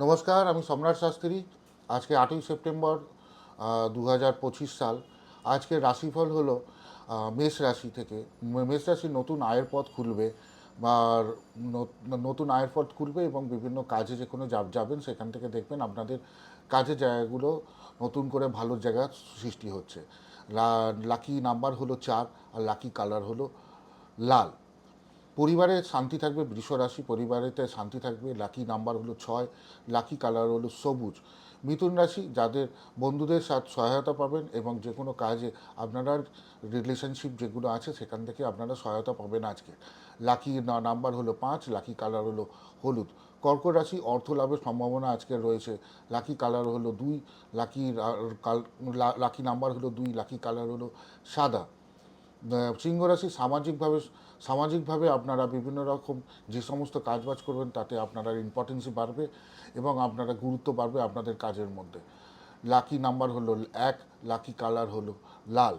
নমস্কার, আমি সম্রাট শাস্ত্রী। আজকে আটই সেপ্টেম্বর দু হাজার পঁচিশ সাল। আজকের রাশিফল হলো মেষ রাশি থেকে। মেষ রাশির নতুন আয়ের পথ খুলবে বা নতুন আয়ের পথ খুলবে এবং বিভিন্ন কাজে যে কোনো যাব- যাবেন সেখান থেকে দেখবেন আপনাদের কাজের জায়গাগুলো নতুন করে ভালো জায়গা সৃষ্টি হচ্ছে। লাকি নাম্বার হলো চার আর লাকি কালার হলো লাল। পরিবারে শান্তি থাকবে, বৃষ রাশি পরিবারেতে শান্তি থাকবে লাকি নাম্বার হলো ছয় লাকি কালার হলো সবুজ। মিথুন রাশি যাদের বন্ধুদের সাথে সহায়তা পাবেন এবং যে কোনো কাজে আপনারা রিলেশনশিপ যেগুলো আছে সেখান থেকে আপনারা সহায়তা পাবেন আজকে। লাকি নাম্বার হলো পাঁচ লাকি কালার হলো হলুদ। কর্কট রাশি অর্থ লাভের সম্ভাবনা আজকে রয়েছে। লাকি কালার হলো দুই লাকি লাকি নাম্বার হলো দুই লাকি কালার হলো সাদা। সিংহ রাশি সামাজিকভাবে সামাজিকভাবে আপনারা বিভিন্ন রকম যে সমস্ত কাজবাজ করবেন, তাতে আপনারা ইম্পর্টেন্সই বাড়বে এবং আপনারা গুরুত্ব বাড়বে আপনাদের কাজের মধ্যে। লাকি নাম্বার হলো এক লাকি কালার হলো লাল।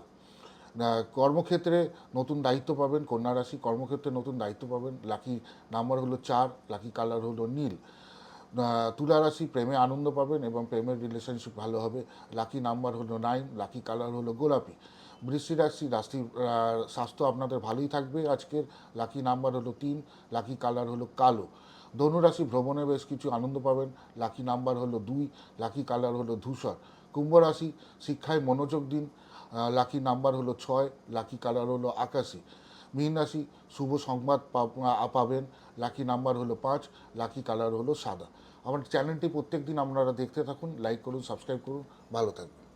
কর্মক্ষেত্রে নতুন দায়িত্ব পাবেন, কন্যা রাশি কর্মক্ষেত্রে নতুন দায়িত্ব পাবেন লাকি নাম্বার হলো চার লাকি কালার হলো নীল। তুলা রাশি প্রেমে আনন্দ পাবেন এবং প্রেমের রিলেশনশিপ ভালো হবে লাকি নাম্বার হলো নাইন লাকি কালার হলো গোলাপি। বৃষ্টি রাশি রাশি স্বাস্থ্য আপনাদের ভালোই থাকবে। আজকের লাকি নাম্বার হলো তিন লাকি কালার হলো কালো। ধনুরাশি ভ্রমণে বেশ কিছু আনন্দ পাবেন। লাকি নাম্বার হলো দুই লাকি কালার হলো ধূসর। কুম্ভ রাশি, শিক্ষায় মনোযোগ দিন। লাকি নাম্বার হলো ছয় লাকি কালার হলো আকাশি। মীন রাশি, শুভ সংবাদ পাবেন। লাকি নাম্বার হলো পাঁচ লাকি কালার হলো সাদা। আমার চ্যানেলটি প্রত্যেক দিন আপনারা দেখতে থাকুন লাইক করুন সাবস্ক্রাইব করুন। ভালো থাকবেন।